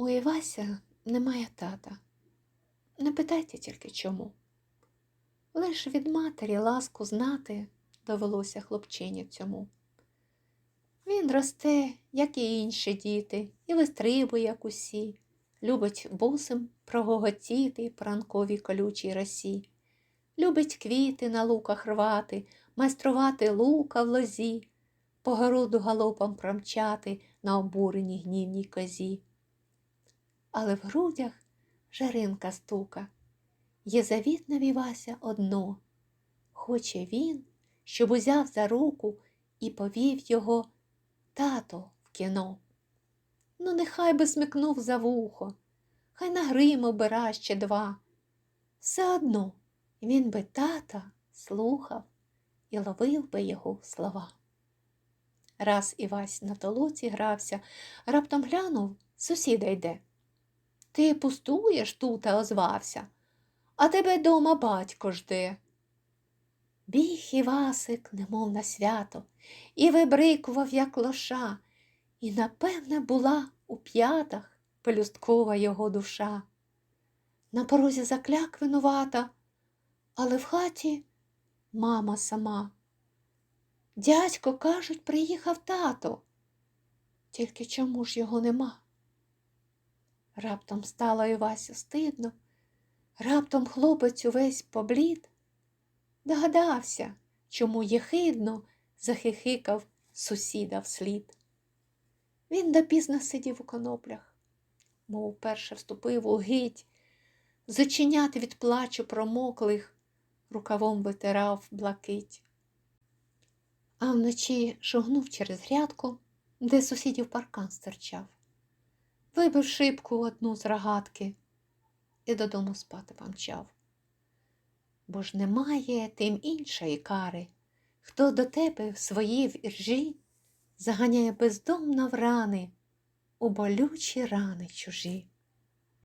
У Івася немає тата. Не питайте тільки чому. Лиш від матері ласку знати довелося хлопчині цьому. Він росте, як і інші діти, і вистрибує, як усі, любить босим прогоготіти по ранковій колючій росі, любить квіти на луках рвати, майструвати лука в лозі, по городу галопом промчати на обуреній гнівній козі. Але в грудях жаринка стука, є завітне в одно. Хоче він, щоб узяв за руку і повів його тато в кіно. Ну, нехай би смикнув за вухо, хай на грим обира ще два. Все одно він би тата слухав і ловив би його слова. Раз Івась на толоці грався, раптом глянув, сусіда йде. Ти пустуєш тут, озвався, а тебе дома батько жде. Біг Івасик, немов на свято, і вибрикував, як лоша, і, напевне, була у п'ятах пелюсткова його душа. На порозі закляк винувата, але в хаті мама сама. Дядько, кажуть, приїхав тато. Тільки чому ж його нема? Раптом стало Івасю стидно, раптом хлопець увесь поблід. Догадався, чому єхидно захихикав сусіда вслід. Він допізно сидів у коноплях, мов перше вступив у гить, зоченят від плачу промоклих, рукавом витирав блакить. А вночі шугнув через грядку, де сусідів паркан стирчав, вибив шибку одну з рогатки і додому спати помчав. Бо ж немає тим іншої кари, хто до тебе в своїй віржі заганяє бездомно в рани, у болючі рани чужі.